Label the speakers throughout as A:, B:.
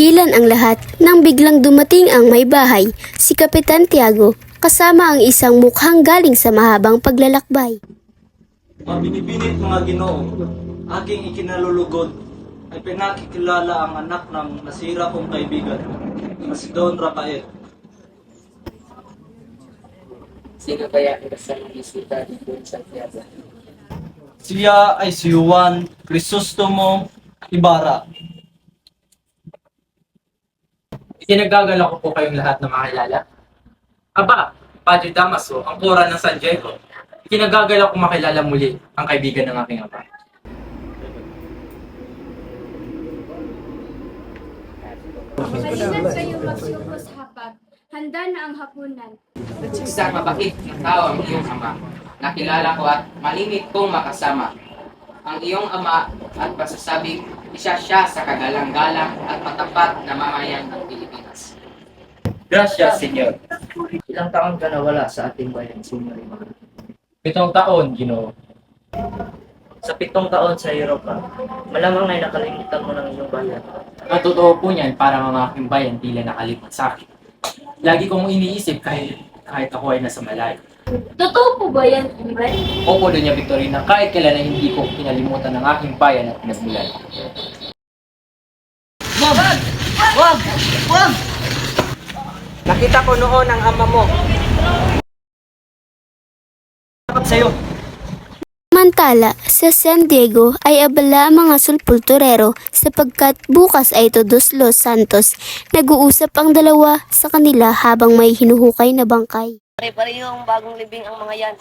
A: Natigilan ang lahat nang biglang dumating ang may bahay, si Kapitan Tiago, kasama ang isang mukhang galing sa mahabang paglalakbay.
B: Mga mga ginoo, aking ikinalulugod ay pinakikilala ang anak ng nasira kong kaibigan, na si Don Rafael.
C: Sino kaya ang kasama bisita dito sa Santiago?
B: Siya ay si Juan Crisostomo Ibarra.
C: Itinagagala ko po kayong lahat na makilala. Aba, Padre Damaso, ang kura ng San Diego. Itinagagala ko makilala muli ang kaibigan ng aking ama.
D: Halina't kayo magsuko sa hapag. Handa na ang hapunan.
E: Isang mabait na tao ang iyong ama. Nakilala ko at malimit kong makasama. Ang iyong ama at pasasabi, isa siya sa kagalang-galang at matapat na mamayan ng.
B: Gracias, Senyor.
F: Ilang taon ka nawala sa ating bayan, Senyor Ibarra?
C: Pitong taon, Ginoo.
F: Sa pitong taon sa Europa, malamang ay nakalimutan mo ng iyong bayan.
C: Ang totoo po niyan, para mga aking bayan tila nakalipat sa akin. Lagi kong iniisip kahit, kahit ako ay nasa malayo.
D: Totoo po ba yan, Ivan?
C: Opo, Doña Victorina, kahit kailan ay hindi ko kinalimutan ng aking bayan at pinagmulan.
E: Nakita ko noon ang ama mo.
B: Dapat sa'yo.
A: Samantala, sa San Diego ay abala ang mga sulpulturero sapagkat bukas ay todos Los Santos. Nag-uusap ang dalawa sa kanila habang may hinuhukay na bangkay.
G: Pare-parehong bagong libing ang mga yan.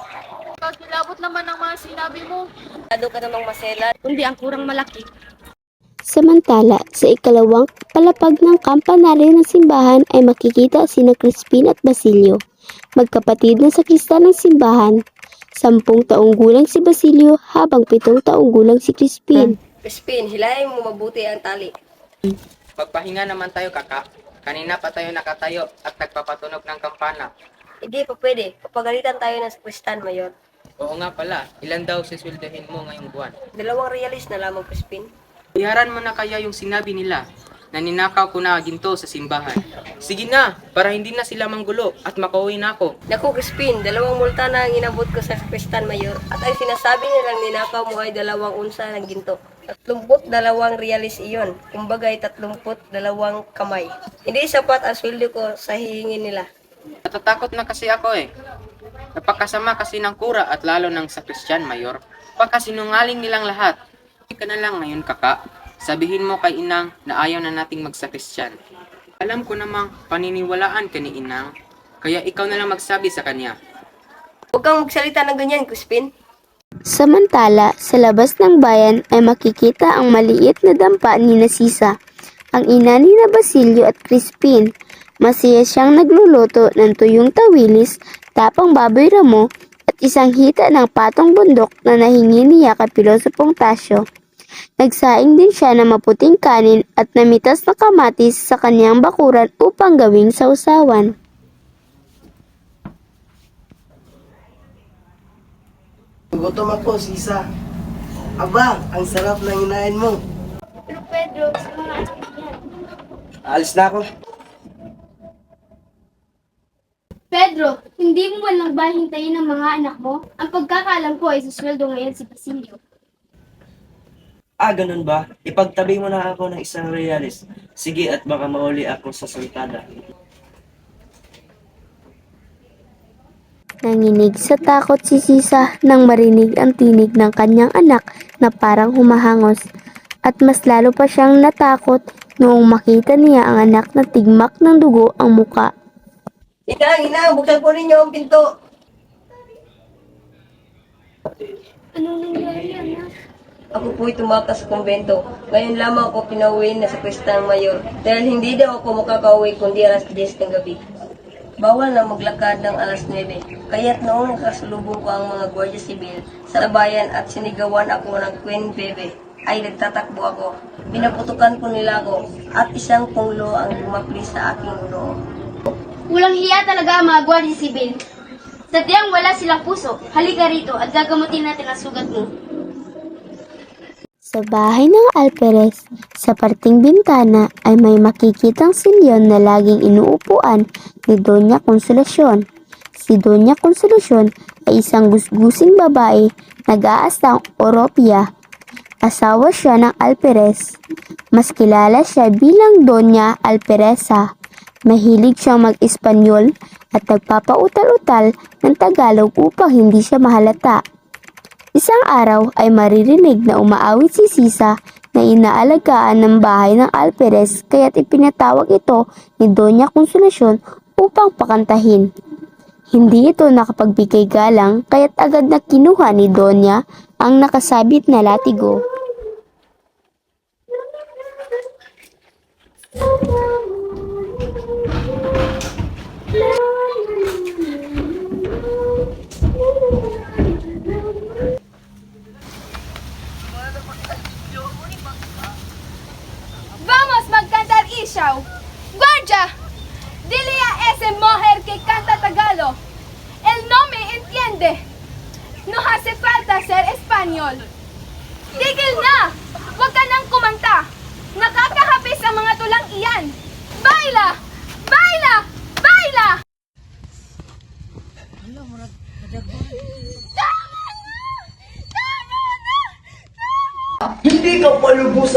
D: Pagkilabot naman ang mga sinabi mo.
G: Lalo ka namang masela.
D: Kundi ang kurang malaki.
A: Samantala, sa ikalawang palapag ng kampanaryo ng simbahan ay makikita sina Crispin at Basilio. Magkapatid na sa kristal ng simbahan. Sampung taong gulang si Basilio habang pitong taong gulang si Crispin.
G: Crispin, hilahin mo mabuti ang tali.
E: Magpahinga naman tayo kaka. Kanina pa tayo nakatayo at nagpapatunog ng kampana.
G: Hindi pa pwede. Papagalitan tayo ng Kristan Mayor.
E: Oo nga pala, ilan daw sisweldohin mo ngayong buwan?
G: Dalawang realist na lamang, Crispin.
E: Iharan mo na kaya yung sinabi nila na ninakaw ko na ginto sa simbahan. Sige na, para hindi na sila manggulo at makauwi na ako.
G: Naku, Crispin, dalawang multa na ang inabot ko sa Kristan Mayor at ay sinasabi nilang ninakaw mo ay dalawang unsa ng ginto. Tatlumput dalawang realist iyon. Kumbaga ay tatlumput dalawang kamay. Hindi sapat ang sweldo ko sa hihingin nila.
E: Natatakot na kasi ako eh. Napakasama kasi ng kura at lalo ng sa Christian Mayor. Pagkasinungaling nilang lahat. Ka na lang ngayon kaka. Sabihin mo kay Inang na ayaw na nating magsakrisyan. Alam ko namang paniniwalaan ka ni Inang. Kaya ikaw na lang magsabi sa kanya.
G: Huwag kang magsalita ng ganyan, Crispin.
A: Samantala, sa labas ng bayan ay makikita ang maliit na dampa ni Nasisa, ang ina ni na Basilio at Crispin. Masaya siyang nagluluto ng tuyong tawilis, tapang baboy ramo, at isang hita ng patong bundok na nahingi niya kay Pilosopong Tasyo. Nagsaing din siya ng maputing kanin at namitas na kamatis sa kanyang bakuran upang gawing sausawan.
F: Gutom ako, Sisa.
H: Aba, ang sarap ng inahin mo.
D: Pero Pedro, sa mga yan.
H: Alis na ako.
D: Pedro, hindi mo man lang ba hintayin ng mga anak mo? Ang pagkakalam ko ay susweldo ngayon si Basilio.
F: Ah, ganun ba? Ipagtabi mo na ako ng isang realis. Sige at baka mauli ako sa sultada.
A: Nanginig sa takot si Sisa nang marinig ang tinig ng kanyang anak na parang humahangos. At mas lalo pa siyang natakot noong makita niya ang anak na tigmak ng dugo ang muka.
G: Inang, inang, buksan po ninyo ang pinto.
D: Anong nangyari, anak?
G: Ako po'y tumakas sa kumbento. Ngayon lamang ako pinauwi na sa Kristang Mayor. Dahil hindi daw ako makakauwi kundi alas 10 ng gabi. Bawal na maglakad ng alas 9. Kaya't noong nakasalubong ko ang mga Guardia Civil sa bayan at sinigawan ako ng Queen Bebe, ay nagtatakbo ako. Binaputukan ko nila ako at isang punglo ang lumapli sa aking ulo.
D: Walang hiya talaga ang mga Guardia Civil. Sadyang wala silang puso. Halika rito at gagamutin natin ang sugat mo.
A: Sa bahay ng Alperes, sa parting bintana ay may makikitang silyon na laging inuupuan ni Doña Consolacion. Si Doña Consolacion ay isang gusgusing babae nag-aastang Oropia. Asawa siya ng Alperes. Mas kilala siya bilang Doña Alperesa. Mahilig siyang mag-Espanyol at nagpapautal-utal ng Tagalog upang hindi siya mahalata. Isang araw ay maririnig na umaawit si Sisa na inaalagaan ng bahay ng Alperes kaya't ipinatawag ito ni Doña Consolacion upang pakantahin. Hindi ito nakapagbigay galang kaya't agad na kinuha ni Doña ang nakasabit na latigo.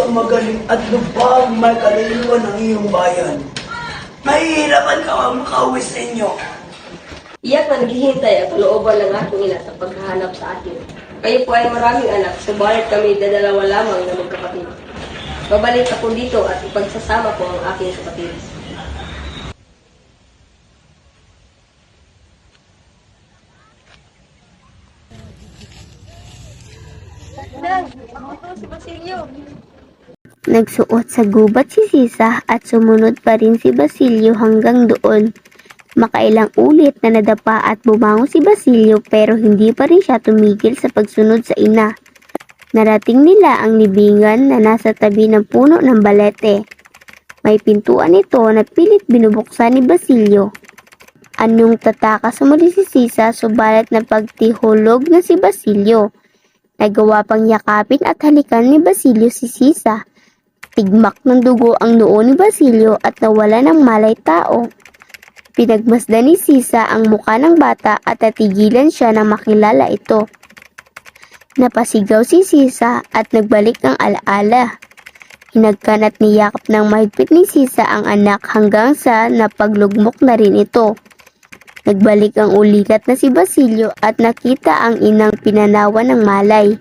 H: Palubusang magaling at lubhang may kaluluwan ng iyong bayan. Mahihirapan ka ang makauwi sa inyo.
G: Iyak na naghihintay at looban ng aking ina sa paghahanap sa akin. Kayo po ay maraming anak, subalit kami dadalawa lamang na magkapatid. Babalik ako dito at ipagsasama ko ang aking kapatid. Nang, ako to si Basilio.
A: Nagsuot sa gubat si Sisa at sumunod pa rin si Basilio hanggang doon. Makailang ulit na nadapa at bumangon si Basilio pero hindi pa rin siya tumigil sa pagsunod sa ina. Narating nila ang libingan na nasa tabi ng puno ng balete. May pintuan ito na pilit binubuksan ni Basilio. Anong tataka sa muli si Sisa subalit na pagtihulog na si Basilio. Nagawa pang yakapin at halikan ni Basilio si Sisa. Tigmak ng dugo ang noo ni Basilio at nawala ng malay tao. Pinagmasdan ni Sisa ang muka ng bata at natigilan siya na makilala ito. Napasigaw si Sisa at nagbalik ang alaala. Hinagkan at niyakap ng mahigpit ni Sisa ang anak hanggang sa napaglugmok na rin ito. Nagbalik ang ulikat na si Basilio at nakita ang inang pinanawan ng malay.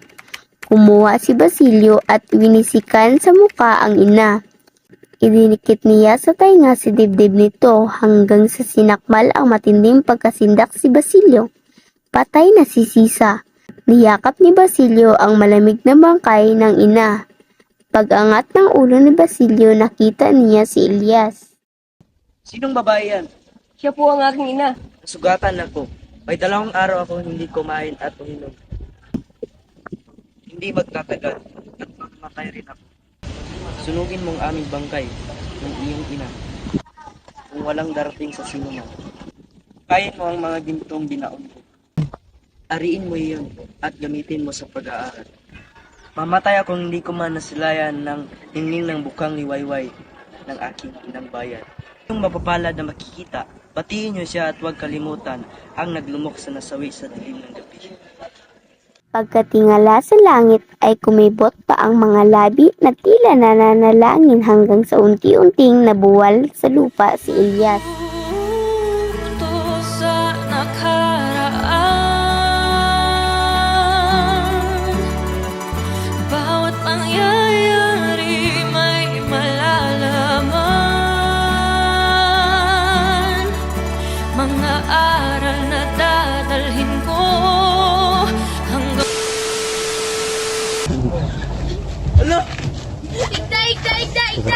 A: Kumuha si Basilio at winisikan sa muka ang ina. Idinikit niya sa tainga si dibdib nito hanggang sa sinakmal ang matinding pagkasindak si Basilio. Patay na si Sisa. Niyakap ni Basilio ang malamig na bangkay ng ina. Pag-angat ng ulo ni Basilio nakita niya si Elias.
F: Sinong babae yan?
G: Siya po ang aking ina.
F: Sugatan ako. May dalawang araw ako hindi kumain at uminom. Hindi magtatagal at mamamatay rin ako. Sunugin mong aming bangkay ng iyong ina kung walang darating sa sinuman. Kain mo ang mga gintong binaon ko. Ariin mo iyon at gamitin mo sa pag-aaral. Mamatay akong hindi ko man nasilayan ng hingin ng bukang liwayway ng aking inang bayan. Yung mapapalad na makikita, batiin niyo siya at huwag kalimutan ang naglumok sa nasawi sa dilim ng gabi.
I: Pagkatingala sa langit ay kumibot pa ang mga labi na tila nananalangin hanggang sa unti-unting nabuwal sa lupa si Elias.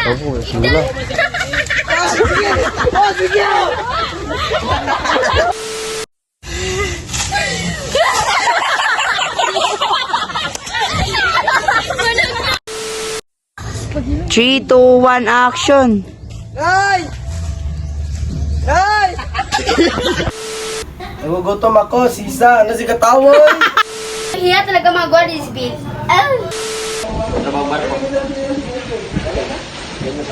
D: Igda, igda! Igda!
J: Three, two, one, action!
F: Nagugutom ako, sisa, ano si katawan?
D: Hiya talaga mga God is big.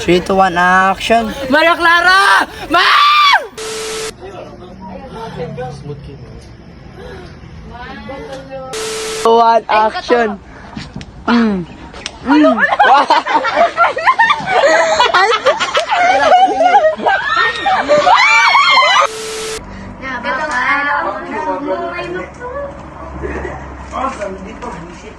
J: Three, two, one, action!
D: Maria Clara! Ma!
J: One, action! Mm. Mm.
D: Nakatang araw ng buhay mo po. Awesome, di pa bullshit.